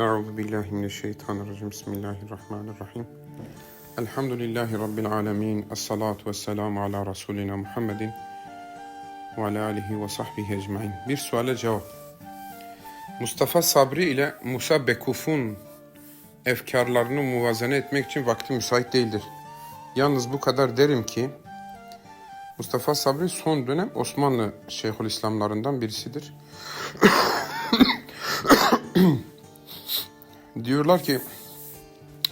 Euzu billahi mineşşeytanirracim. Bismillahirrahmanirrahim. Elhamdülillahi rabbil alamin. Essalatu vesselamu ala rasulina Muhammedin ve ala alihi ve sahbihi ecmaîn. Bir suale cevap. Mustafa Sabri ile Musa Bekuf'un efkarlarını muvazene etmek için vakti müsait değildir. Yalnız bu kadar derim ki Mustafa Sabri son dönem Osmanlı Şeyhülislamlarından birisidir. Diyorlar ki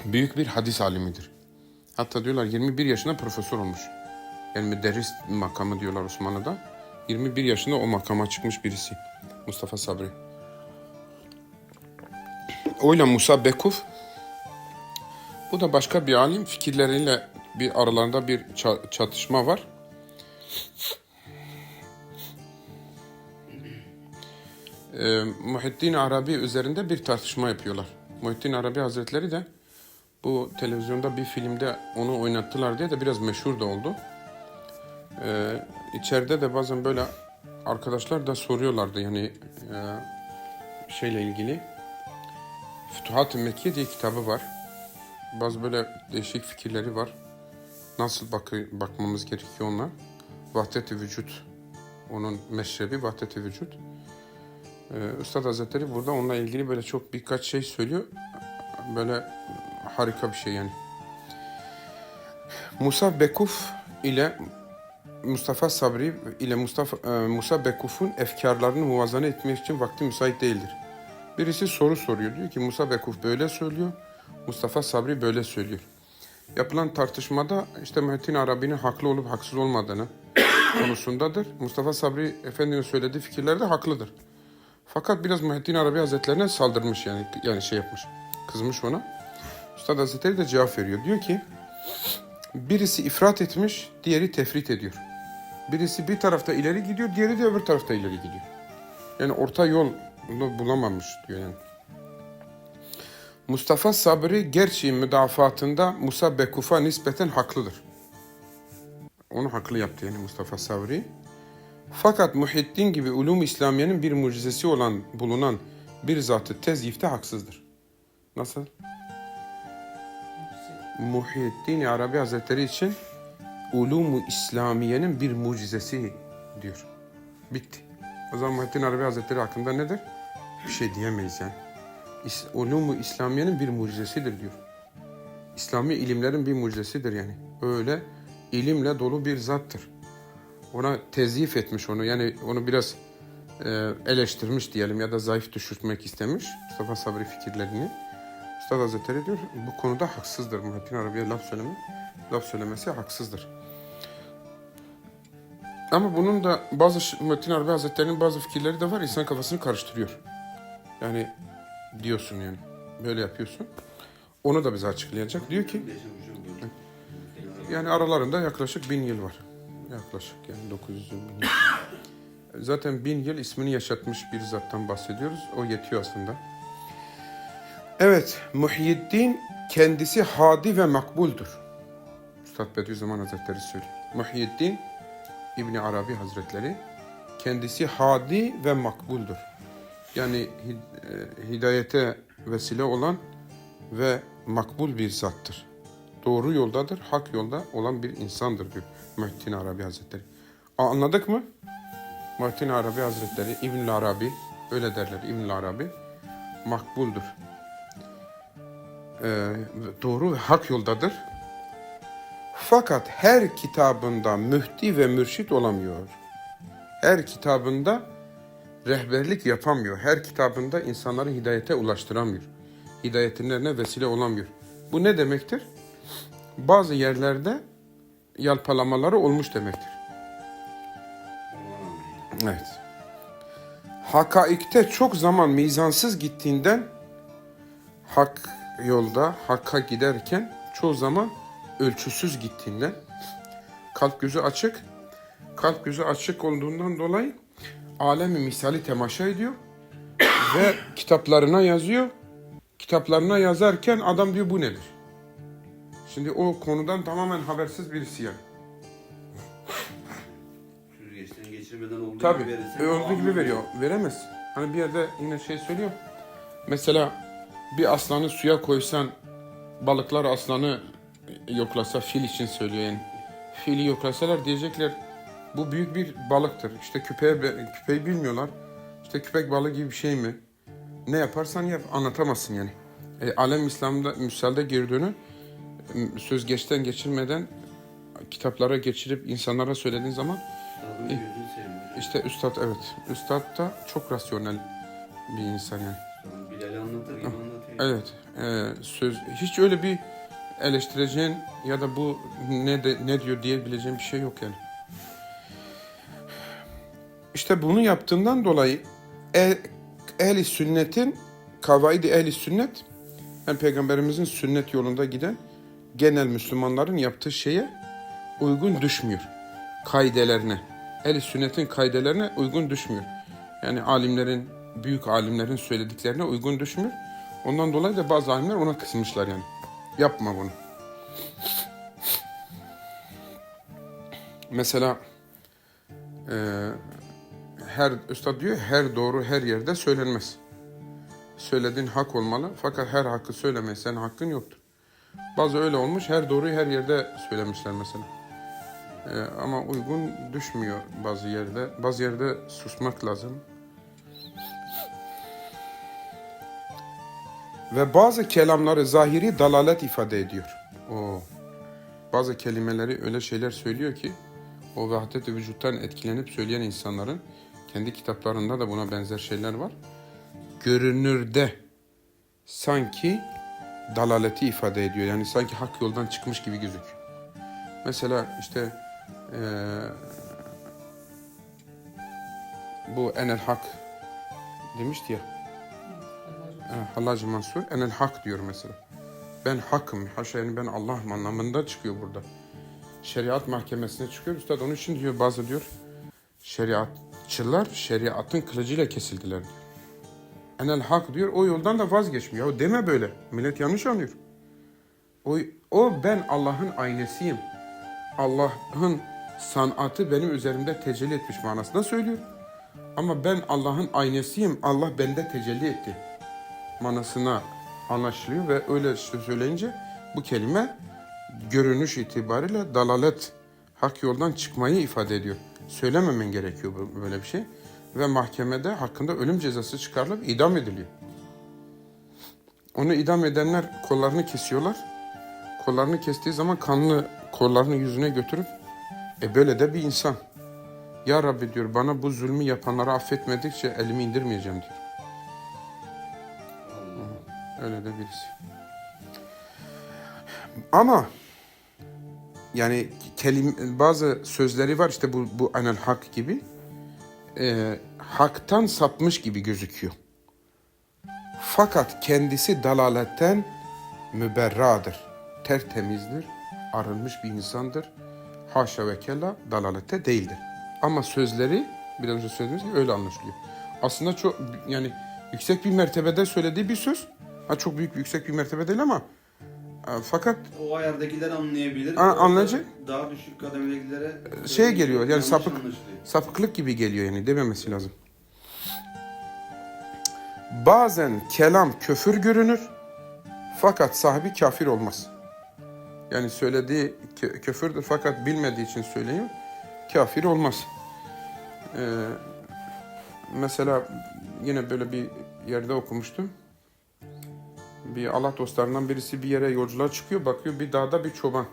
büyük bir hadis alimidir. Hatta diyorlar 21 yaşında profesör olmuş. Yani müderris makamı diyorlar Osmanlı'da. 21 yaşında o makama çıkmış birisi. Mustafa Sabri. Oyla Musa Bekuf bu da başka bir alim fikirleriyle bir aralarında bir ça- çatışma var. Ee, Muhittin Arabi üzerinde bir tartışma yapıyorlar. Muhittin Arabi Hazretleri de bu televizyonda bir filmde onu oynattılar diye de biraz meşhur da oldu. Ee, içeride de bazen böyle arkadaşlar da soruyorlardı yani e, şeyle ilgili. Fütuhat-ı Mekke diye kitabı var. Bazı böyle değişik fikirleri var. Nasıl bakı, bakmamız gerekiyor ona. Vahdet-i vücut. Onun meşrebi Vahdet-i vücut. Ee, Üstad Hazretleri burada onunla ilgili böyle çok birkaç şey söylüyor. Böyle harika bir şey yani. Musa Bekuf ile Mustafa Sabri ile Mustafa e, Musa Bekuf'un efkarlarını muvazene etmek için vakti müsait değildir. Birisi soru soruyor. Diyor ki Musa Bekuf böyle söylüyor. Mustafa Sabri böyle söylüyor. Yapılan tartışmada işte Muhittin Arabi'nin haklı olup haksız olmadığını konusundadır. Mustafa Sabri Efendi'nin söylediği fikirler de haklıdır. Fakat biraz Muhittin Arabi Hazretlerine saldırmış yani yani şey yapmış. Kızmış ona. Üstad Hazretleri de cevap veriyor. Diyor ki birisi ifrat etmiş, diğeri tefrit ediyor. Birisi bir tarafta ileri gidiyor, diğeri de öbür tarafta ileri gidiyor. Yani orta yol bulamamış diyor yani. Mustafa Sabri gerçi müdafaatında Musa Bekuf'a nispeten haklıdır. Onu haklı yaptı yani Mustafa Sabri. Fakat Muhittin gibi ulum İslamiye'nin bir mucizesi olan bulunan bir zatı tezyifte haksızdır. Nasıl? Muhyiddin Arabi Hazretleri için ulum İslamiye'nin bir mucizesi diyor. Bitti. O zaman Muhyiddin Arabi Hazretleri hakkında nedir? Bir şey diyemeyiz yani. Ulum-u İslamiye'nin bir mucizesidir diyor. İslami ilimlerin bir mucizesidir yani. Öyle ilimle dolu bir zattır ona tezyif etmiş onu. Yani onu biraz e, eleştirmiş diyelim ya da zayıf düşürtmek istemiş Mustafa Sabri fikirlerini. Üstad Hazretleri diyor bu konuda haksızdır. Muhittin Arabi'ye laf söyleme, laf söylemesi haksızdır. Ama bunun da bazı Muhittin Arabi Hazretleri'nin bazı fikirleri de var. insan kafasını karıştırıyor. Yani diyorsun yani. Böyle yapıyorsun. Onu da bize açıklayacak. Diyor ki yani aralarında yaklaşık bin yıl var. Yaklaşık yani 900 bin yıl. Zaten bin yıl ismini yaşatmış bir zattan bahsediyoruz. O yetiyor aslında. Evet, Muhyiddin kendisi hadi ve makbuldur. Üstad Bediüzzaman Hazretleri söylüyor. Muhyiddin İbni Arabi Hazretleri kendisi hadi ve makbuldur. Yani e, hidayete vesile olan ve makbul bir zattır doğru yoldadır, hak yolda olan bir insandır diyor Muhittin Arabi Hazretleri. Anladık mı? Muhittin Arabi Hazretleri, İbn Arabi, öyle derler İbn Arabi, makbuldur. Ee, doğru ve hak yoldadır. Fakat her kitabında mühti ve mürşit olamıyor. Her kitabında rehberlik yapamıyor. Her kitabında insanları hidayete ulaştıramıyor. Hidayetlerine vesile olamıyor. Bu ne demektir? bazı yerlerde yalpalamaları olmuş demektir. Evet. Hakaikte çok zaman mizansız gittiğinden hak yolda hakka giderken çoğu zaman ölçüsüz gittiğinden kalp gözü açık kalp gözü açık olduğundan dolayı alemi misali temaşa ediyor ve kitaplarına yazıyor. Kitaplarına yazarken adam diyor bu nedir? Şimdi o konudan tamamen habersiz birisi yani. Süzgeçten geçirmeden olduğu Tabii. gibi verirsen E, olduğu gibi veriyor. Veremez. Hani bir yerde yine şey söylüyor. Mesela bir aslanı suya koysan balıklar aslanı yoklasa fil için söylüyor yani. Fili yoklasalar diyecekler bu büyük bir balıktır. İşte küpeğe, küpeği bilmiyorlar. İşte köpek balığı gibi bir şey mi? Ne yaparsan yap anlatamazsın yani. E, alem İslam'da müsalde girdiğini m, söz geçten geçirmeden kitaplara geçirip insanlara söylediğin zaman seveyim. işte üstad evet. Üstad da çok rasyonel bir insan yani. Bilal'i anlatır gibi anlatıyor. Evet. e, söz hiç öyle bir eleştireceğin ya da bu ne de, ne diyor diyebileceğin bir şey yok yani. İşte bunu yaptığından dolayı e, ehli sünnetin kavaidi ehli sünnet yani peygamberimizin sünnet yolunda giden genel Müslümanların yaptığı şeye uygun düşmüyor. Kaidelerine. Ehli sünnetin kaidelerine uygun düşmüyor. Yani alimlerin, büyük alimlerin söylediklerine uygun düşmüyor. Ondan dolayı da bazı alimler ona kısmışlar yani. Yapma bunu. Mesela eee her üstad diyor her doğru her yerde söylenmez. Söylediğin hak olmalı fakat her hakkı söylemeye senin hakkın yoktur. Bazı öyle olmuş her doğruyu her yerde söylemişler mesela. Ee, ama uygun düşmüyor bazı yerde. Bazı yerde susmak lazım. Ve bazı kelamları zahiri dalalet ifade ediyor. O bazı kelimeleri öyle şeyler söylüyor ki o vahdet-i vücuttan etkilenip söyleyen insanların kendi kitaplarında da buna benzer şeyler var. Görünürde sanki dalaleti ifade ediyor. Yani sanki hak yoldan çıkmış gibi gözüküyor. Mesela işte eee, bu enel hak demişti ya. Ha, Hallacı Mansur enel hak diyor mesela. Ben hakım. Haşa yani ben Allah'ım anlamında çıkıyor burada. Şeriat mahkemesine çıkıyor. Üstad onun için diyor bazı diyor şeriatçılar şeriatın kılıcıyla kesildiler diyor. Enel hak diyor o yoldan da vazgeçmiyor. Ya deme böyle. Millet yanlış anlıyor. O, o ben Allah'ın aynasıyım. Allah'ın sanatı benim üzerimde tecelli etmiş manasında söylüyor. Ama ben Allah'ın aynasıyım. Allah bende tecelli etti manasına anlaşılıyor ve öyle söyleyince bu kelime görünüş itibariyle dalalet, hak yoldan çıkmayı ifade ediyor. Söylememen gerekiyor böyle bir şey. Ve mahkemede hakkında ölüm cezası çıkarılıp idam ediliyor. Onu idam edenler kollarını kesiyorlar. Kollarını kestiği zaman kanlı kollarını yüzüne götürüp e böyle de bir insan. Ya Rabbi diyor bana bu zulmü yapanları affetmedikçe elimi indirmeyeceğim diyor. Öyle de birisi. Ama yani kelim bazı sözleri var işte bu bu anel hak gibi e, haktan sapmış gibi gözüküyor. Fakat kendisi dalaletten müberradır. Tertemizdir, arınmış bir insandır. Haşa ve kella dalalette değildir. Ama sözleri biraz önce söylediğimiz gibi öyle anlaşılıyor. Aslında çok yani yüksek bir mertebede söylediği bir söz. Ha çok büyük yüksek bir mertebe değil ama e, fakat O ayardakiler anlayabilir. A- anlayacak. Daha düşük kademedekilere şey geliyor yani sapık anlaşılıyor. Sapıklık gibi geliyor yani dememesi lazım. Bazen kelam köfür görünür fakat sahibi kafir olmaz. Yani söylediği kö- köfürdür fakat bilmediği için söylüyor. Kafir olmaz. Ee, mesela yine böyle bir yerde okumuştum. Bir Allah dostlarından birisi bir yere yolculuğa çıkıyor. Bakıyor bir dağda bir çoban.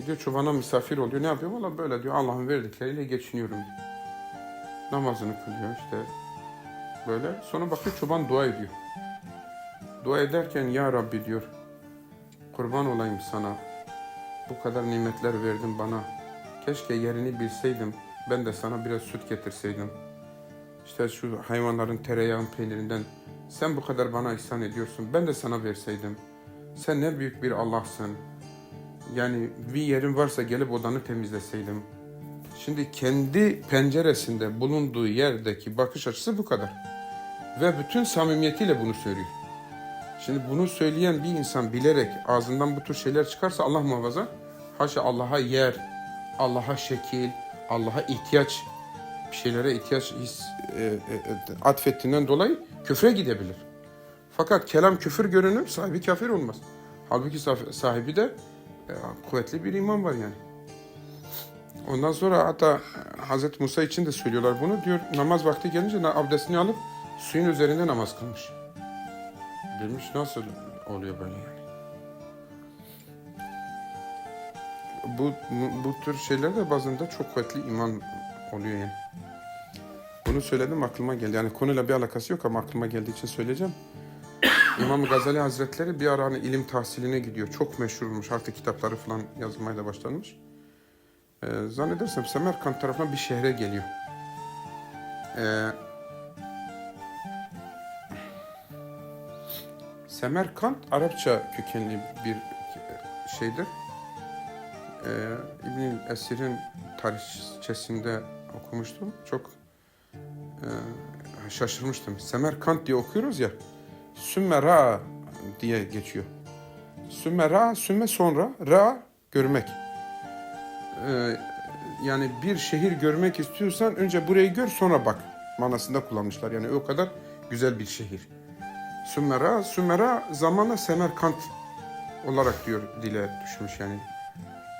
Gidiyor çobana misafir oluyor. Ne yapıyor? Valla böyle diyor. Allah'ın verdikleriyle geçiniyorum. Namazını kılıyor işte. Böyle. Sonra bakıyor çoban dua ediyor. Dua ederken ya Rabbi diyor. Kurban olayım sana. Bu kadar nimetler verdin bana. Keşke yerini bilseydim. Ben de sana biraz süt getirseydim. İşte şu hayvanların tereyağın peynirinden sen bu kadar bana ihsan ediyorsun. Ben de sana verseydim. Sen ne büyük bir Allah'sın. Yani bir yerin varsa gelip odanı temizleseydim. Şimdi kendi penceresinde bulunduğu yerdeki bakış açısı bu kadar. Ve bütün samimiyetiyle bunu söylüyor. Şimdi bunu söyleyen bir insan bilerek ağzından bu tür şeyler çıkarsa Allah muhafaza. Haşa Allah'a yer, Allah'a şekil, Allah'a ihtiyaç, bir şeylere ihtiyaç his, e, e, e, atfettiğinden dolayı küfre gidebilir. Fakat kelam küfür görünür, sahibi kafir olmaz. Halbuki sah- sahibi de kuvvetli bir iman var yani. Ondan sonra hatta Hazreti Musa için de söylüyorlar bunu. Diyor namaz vakti gelince abdestini alıp suyun üzerinde namaz kılmış. Demiş nasıl oluyor böyle yani? Bu, bu, tür şeyler de bazen çok kuvvetli iman oluyor yani. Bunu söyledim aklıma geldi. Yani konuyla bir alakası yok ama aklıma geldiği için söyleyeceğim. İmam Gazali Hazretleri bir ara hani ilim tahsiline gidiyor. Çok meşhur olmuş. Artık kitapları falan yazmaya da başlanmış. Ee, zannedersem Semerkant tarafından bir şehre geliyor. Ee, Semerkant Arapça kökenli bir şeydir. Ee, İbn Esir'in tarihçesinde okumuştum. Çok e, şaşırmıştım. Semerkant diye okuyoruz ya. Sümmera diye geçiyor. Sümmera, sümme sonra, ra görmek. Ee, yani bir şehir görmek istiyorsan önce burayı gör sonra bak manasında kullanmışlar. Yani o kadar güzel bir şehir. Sümera, Sümera zamanla Semerkant olarak diyor dile düşmüş yani.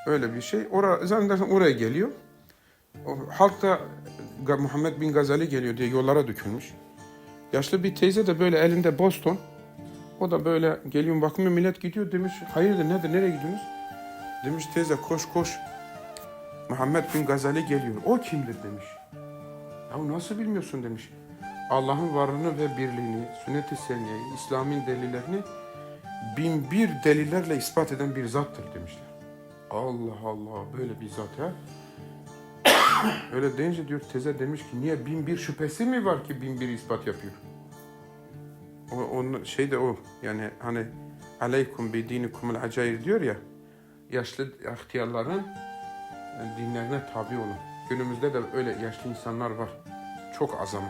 Öyle bir şey. Ora, zannedersem oraya geliyor. Halk da Muhammed bin Gazali geliyor diye yollara dökülmüş. Yaşlı bir teyze de böyle elinde Boston. O da böyle geliyor bakmıyor millet gidiyor demiş. Hayırdır nedir nereye gidiyorsunuz? Demiş teyze koş koş. Muhammed bin Gazali geliyor. O kimdir demiş. Ya nasıl bilmiyorsun demiş. Allah'ın varlığını ve birliğini, sünnet-i seniyeyi, İslam'ın delillerini bin bir delillerle ispat eden bir zattır demişler. Allah Allah böyle bir zat ya. Öyle deyince diyor teze demiş ki niye bin bir şüphesi mi var ki bin bir ispat yapıyor? O, onun şey de o yani hani aleykum bi dinikumul acayir diyor ya yaşlı ihtiyarların yani dinlerine tabi olun. Günümüzde de öyle yaşlı insanlar var. Çok az ama.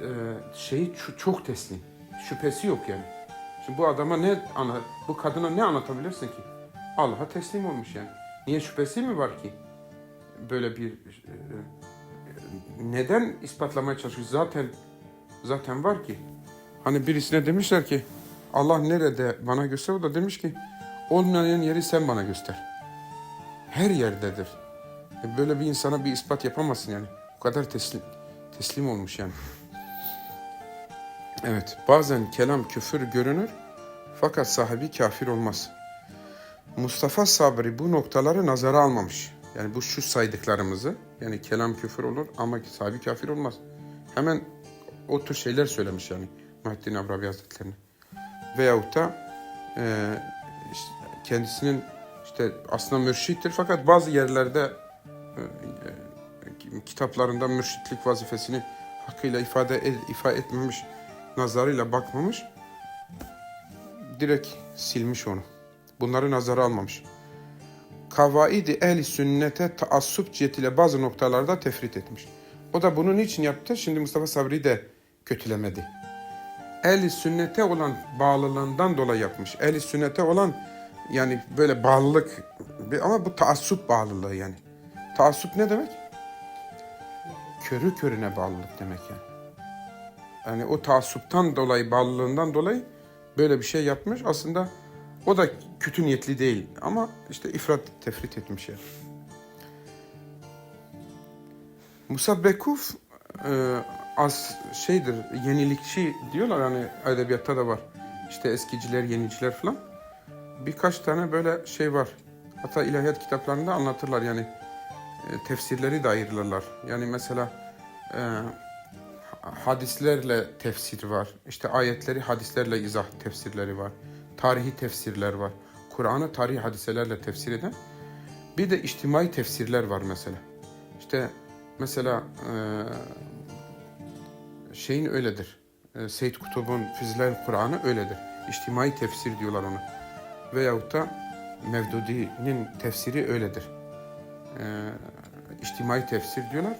Ee, şey ç- çok teslim. Şüphesi yok yani. Şimdi bu adama ne ana, bu kadına ne anlatabilirsin ki? Allah'a teslim olmuş yani. Niye şüphesi mi var ki? Böyle bir e, neden ispatlamaya çalışıyor? Zaten zaten var ki. Hani birisine demişler ki Allah nerede bana göster o da demiş ki olmayan yeri sen bana göster. Her yerdedir. E, Böyle bir insana bir ispat yapamazsın yani. O kadar teslim teslim olmuş yani. Evet, bazen kelam küfür görünür fakat sahibi kafir olmaz. Mustafa Sabri bu noktaları nazara almamış. Yani bu şu saydıklarımızı, yani kelam küfür olur ama sahibi kafir olmaz. Hemen o tür şeyler söylemiş yani Muhittin Abrabi Hazretleri'ne. Veyahut da e, işte kendisinin işte aslında mürşittir fakat bazı yerlerde e, e, kitaplarında mürşitlik vazifesini hakkıyla ifade ed- ifade etmemiş, nazarıyla bakmamış, direkt silmiş onu. Bunları nazara almamış. Kavaidi ehli sünnete taassup cihetiyle bazı noktalarda tefrit etmiş. O da bunun için yaptı. Şimdi Mustafa Sabri de kötülemedi. Ehli sünnete olan bağlılığından dolayı yapmış. Ehli sünnete olan yani böyle bağlılık ama bu taassup bağlılığı yani. Taassup ne demek? Körü körüne bağlılık demek yani. Yani o taassuptan dolayı, bağlılığından dolayı böyle bir şey yapmış. Aslında o da kötü niyetli değil ama işte ifrat tefrit etmiş yani. Musa Bekuf e, az şeydir, yenilikçi diyorlar hani edebiyatta da var. İşte eskiciler, yeniciler falan. Birkaç tane böyle şey var. Hatta ilahiyat kitaplarında anlatırlar yani e, tefsirleri de ayırırlar. Yani mesela e, hadislerle tefsir var. İşte ayetleri hadislerle izah tefsirleri var. Tarihi tefsirler var. Kur'an'ı tarihi hadiselerle tefsir eden. Bir de içtimai tefsirler var mesela. İşte mesela şeyin öyledir. Seyyid Kutub'un Fizler Kur'an'ı öyledir. İçtimai tefsir diyorlar ona. Veyahut da Mevdudi'nin tefsiri öyledir. İçtimai tefsir diyorlar.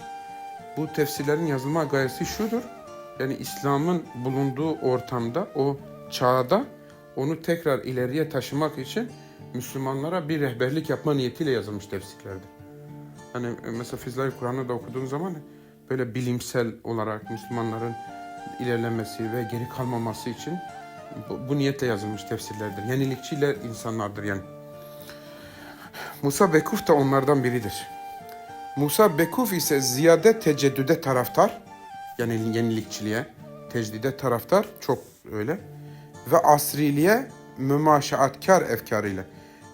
Bu tefsirlerin yazılma gayesi şudur. Yani İslam'ın bulunduğu ortamda, o çağda onu tekrar ileriye taşımak için Müslümanlara bir rehberlik yapma niyetiyle yazılmış tefsirlerdir. Hani mesela Fizlay Kur'an'ı da okuduğun zaman böyle bilimsel olarak Müslümanların ilerlemesi ve geri kalmaması için bu, bu niyetle yazılmış tefsirlerdir. Yenilikçiler insanlardır yani. Musa Bekuf da onlardan biridir. Musa Bekuf ise ziyade teceddüde taraftar, yani yenilikçiliğe, tecdide taraftar, çok öyle. Ve asriliğe mümaşaatkar efkarıyla.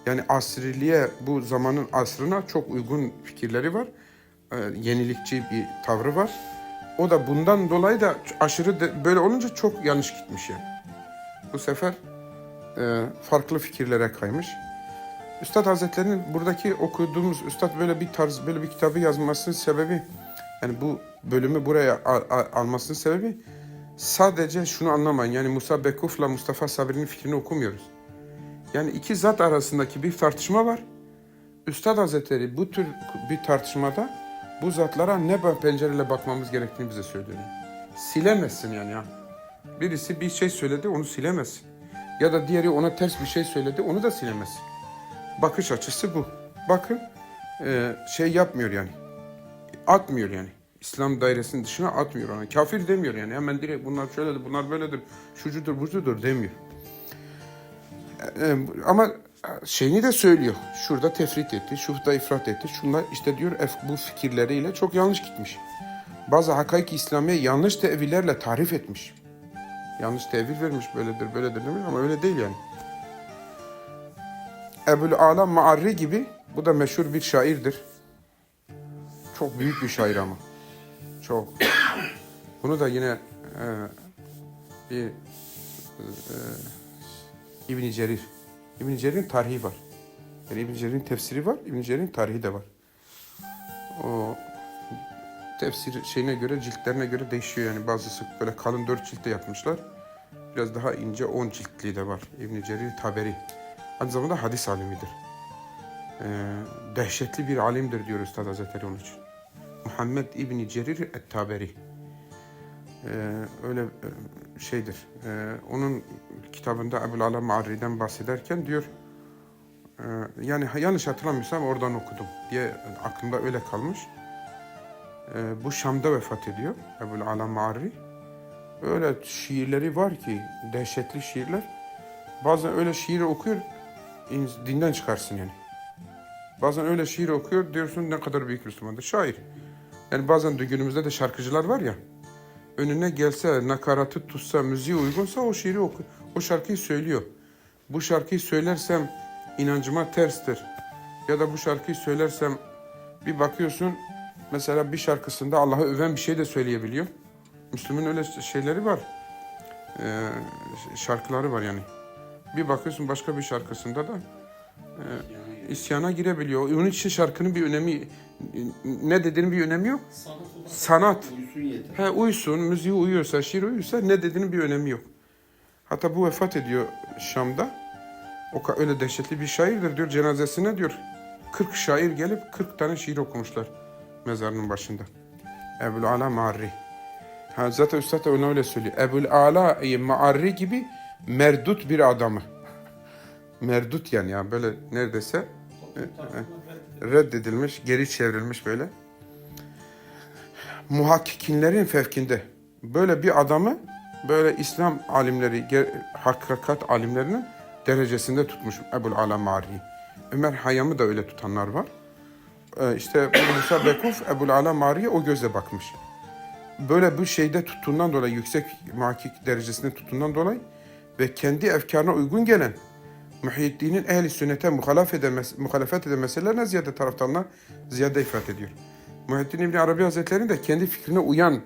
Yani asriliğe, bu zamanın asrına çok uygun fikirleri var. Ee, yenilikçi bir tavrı var. O da bundan dolayı da aşırı de- böyle olunca çok yanlış gitmiş yani. Bu sefer e, farklı fikirlere kaymış. Üstad Hazretleri'nin buradaki okuduğumuz Üstad böyle bir tarz, böyle bir kitabı yazmasının sebebi, yani bu bölümü buraya al- al- almasının sebebi sadece şunu anlamayın. Yani Musa Bekuf'la Mustafa Sabri'nin fikrini okumuyoruz. Yani iki zat arasındaki bir tartışma var. Üstad Hazretleri bu tür bir tartışmada bu zatlara ne pencereyle bakmamız gerektiğini bize söylüyor. Silemezsin yani ya. Birisi bir şey söyledi onu silemezsin. Ya da diğeri ona ters bir şey söyledi onu da silemezsin. Bakış açısı bu. Bakın e, şey yapmıyor yani. Atmıyor yani. İslam dairesinin dışına atmıyor ona. Kafir demiyor yani. Hemen direkt bunlar şöyledir, bunlar böyledir, şucudur, bucudur demiyor. E, ama şeyini de söylüyor. Şurada tefrit etti, şurada ifrat etti. Şunlar işte diyor bu fikirleriyle çok yanlış gitmiş. Bazı hakaik İslamiye yanlış tevillerle tarif etmiş. Yanlış tevil vermiş böyledir, böyledir demiş ama öyle değil yani. Ebul Ala Ma'arri gibi bu da meşhur bir şairdir. Çok büyük bir şair ama. Çok. Bunu da yine e, bir e, İbn Cerir. İbn Cerir'in tarihi var. Yani İbn Cerir'in tefsiri var, İbn Cerir'in tarihi de var. O tefsir şeyine göre, ciltlerine göre değişiyor yani. Bazısı böyle kalın dört ciltte yapmışlar. Biraz daha ince on ciltliği de var. İbn Cerir Taberi. Aynı zamanda hadis alimidir. Ee, dehşetli bir alimdir diyor Üstad Hazretleri onun için. Muhammed İbni Cerir Et-Taberi. Ee, öyle e, şeydir. Ee, onun kitabında Ebu Ala Ma'arri'den bahsederken diyor e, yani yanlış hatırlamıyorsam oradan okudum diye aklımda öyle kalmış. Ee, bu Şam'da vefat ediyor Ebu Ala Ma'arri. Öyle şiirleri var ki dehşetli şiirler. Bazen öyle şiir okuyor in- dinden çıkarsın yani. Bazen öyle şiir okuyor diyorsun ne kadar büyük Müslümandır. Şair. Yani bazen de günümüzde de şarkıcılar var ya. Önüne gelse, nakaratı tutsa, müziği uygunsa o şiiri oku, o şarkıyı söylüyor. Bu şarkıyı söylersem inancıma terstir. Ya da bu şarkıyı söylersem bir bakıyorsun mesela bir şarkısında Allah'ı öven bir şey de söyleyebiliyor. Müslüm'ün öyle şeyleri var. Ee, şarkıları var yani. Bir bakıyorsun başka bir şarkısında da Yani isyana girebiliyor. Onun için şarkının bir önemi ne dediğinin bir önemi yok. Sanat uyusun yeter. He uysun, müziği uyuyorsa, şiir uyuyorsa ne dediğinin bir önemi yok. Hatta bu vefat ediyor Şam'da. O öyle dehşetli bir şairdir diyor cenazesine diyor. 40 şair gelip 40 tane şiir okumuşlar mezarının başında. Ebul Ala Ma'arri. Ha, zaten Üstad da ona öyle söylüyor. Ebul Ala Ma'arri gibi merdut bir adamı. Merdut yani ya böyle neredeyse. Reddedilmiş, geri çevrilmiş böyle. Muhakkikinlerin fevkinde böyle bir adamı böyle İslam alimleri, hakikat alimlerinin derecesinde tutmuş Ebul Ala Mari. Ömer Hayyam'ı da öyle tutanlar var. Ee, işte Musa Bekuf Ebul Ala Mari'ye o gözle bakmış. Böyle bu şeyde tuttuğundan dolayı, yüksek muhakkik derecesinde tuttuğundan dolayı ve kendi efkarına uygun gelen Muhyiddin'in ehli sünnete muhalefet eden, mes- muhalefet eden meselelerine ziyade taraftarına ziyade ifade ediyor. Muhyiddin İbni Arabi Hazretleri'nin de kendi fikrine uyan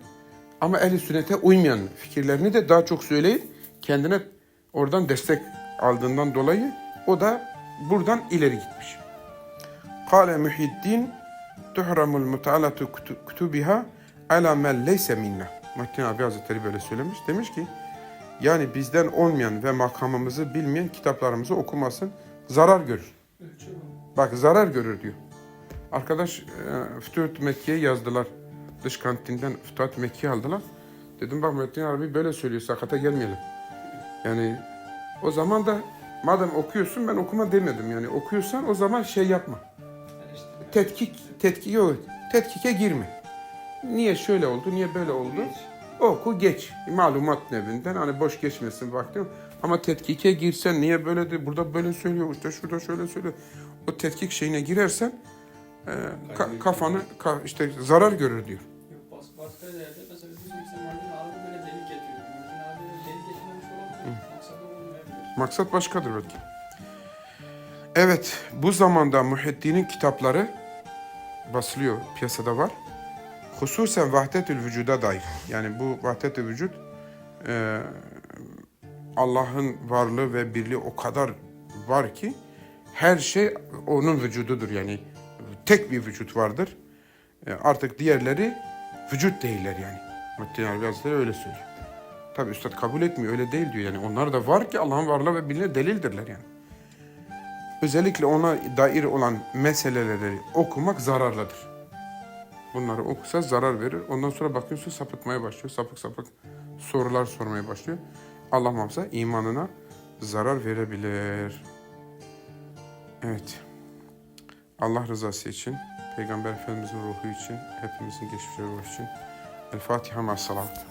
ama ehli sünnete uymayan fikirlerini de daha çok söyleyip kendine oradan destek aldığından dolayı o da buradan ileri gitmiş. Kale Muhyiddin tuhramul mutaalatu kutu- kutubiha ala men leyse minna. Muhyiddin Arabi Hazretleri böyle söylemiş. Demiş ki yani bizden olmayan ve makamımızı bilmeyen kitaplarımızı okumasın, zarar görür. Bak zarar görür diyor. Arkadaş e, Fütuhat Mekke'ye yazdılar. Dış kantinden Fütuhat Mekke'ye aldılar. Dedim bak Metin Arabi böyle söylüyor, sakata gelmeyelim. Yani o zaman da madem okuyorsun ben okuma demedim yani. Okuyorsan o zaman şey yapma. Tetkik, tetkik yok. Tetkike girme. Niye şöyle oldu, niye böyle oldu? Oku geç. Malumat nevinden hani boş geçmesin baktım. Ama tetkike girsen niye böyle de burada böyle söylüyor işte şurada şöyle söylüyor. O tetkik şeyine girersen e, ka- kafanı ka- işte zarar görür diyor. Yok, bas, başka yerde mesela bizim işte Mardin abi böyle delik getiriyor. Mardin abi delik getirmemiş olabilir. Maksadı olmayabilir. Maksat başkadır belki. Evet, bu zamanda Muhittin'in kitapları basılıyor, piyasada var. Hususen vahdetül vücuda dair. Yani bu vahdetül vücut e, Allah'ın varlığı ve birliği o kadar var ki her şey onun vücududur. Yani tek bir vücut vardır. E, artık diğerleri vücut değiller yani. Muhittin Arabi Hazretleri öyle söylüyor. Tabi üstad kabul etmiyor öyle değil diyor yani. Onlar da var ki Allah'ın varlığı ve birliğine delildirler yani. Özellikle ona dair olan meseleleri okumak zararlıdır. Bunları okusa zarar verir. Ondan sonra bakıyorsun sapıtmaya başlıyor. Sapık sapık sorular sormaya başlıyor. Allah muhafaza imanına zarar verebilir. Evet. Allah rızası için, Peygamber Efendimizin ruhu için, hepimizin geçmişleri ruhu için. El Fatiha ma salat.